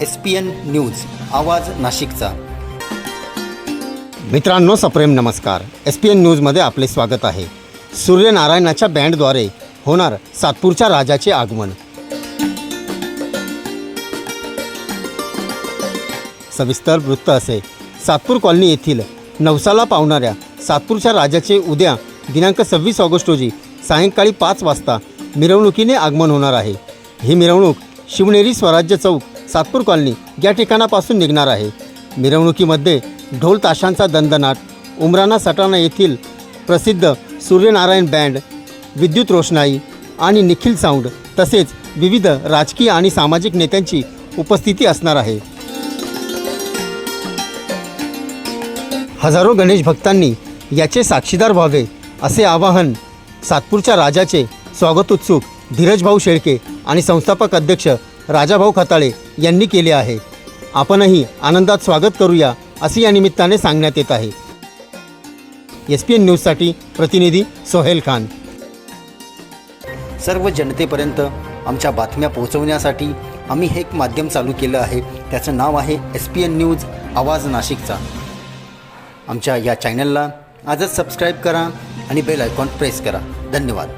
S P N news आवाज नाशिकचा. मित्रांनो सप्रेम नमस्कार. एस पी एन न्यूजमध्ये आपले स्वागत आहे. सूर्यनारायणाच्या बँडद्वारे होणार सातपूरच्या राजाचे आगमन. सविस्तर वृत्त असे. सातपूर कॉलनी येथील नवसाला पावणाऱ्या सातपूरच्या राजाचे उद्या दिनांक सव्वीस ऑगस्ट रोजी सायंकाळी पाच वाजता मिरवणुकीने आगमन होणार आहे. ही मिरवणूक शिवनेरी स्वराज्य चौक सातपूर कॉलनी या ठिकाणापासून निघणार आहे. मिरवणुकीमध्ये ढोल ताशांचा दंदनाट उमराना सटाणा येथील प्रसिद्ध सूर्यनारायण बँड विद्युत रोषणाई आणि निखिल साऊंड तसेच विविध राजकीय आणि सामाजिक नेत्यांची उपस्थिती असणार आहे. हजारो गणेश भक्तांनी याचे साक्षीदार व्हावे असे आवाहन सातपूरच्या राजाचे स्वागत उत्सुक धीरजभाऊ शेळके आणि संस्थापक अध्यक्ष राजाभाऊ खताळे यांनी केले आहे. आपणही आनंदात स्वागत करूया असे या निमित्ताने सांगण्यात येत आहे. एस पी एन न्यूजसाठी प्रतिनिधी सोहेल खान. सर्व जनतेपर्यंत आमच्या बातम्या पोहोचवण्यासाठी आम्ही हे एक माध्यम चालू केलं आहे. त्याचं नाव आहे एस पी एन न्यूज आवाज नाशिकचा. आमच्या या चॅनलला आजच सबस्क्राईब करा आणि बेल आयकॉन प्रेस करा. धन्यवाद.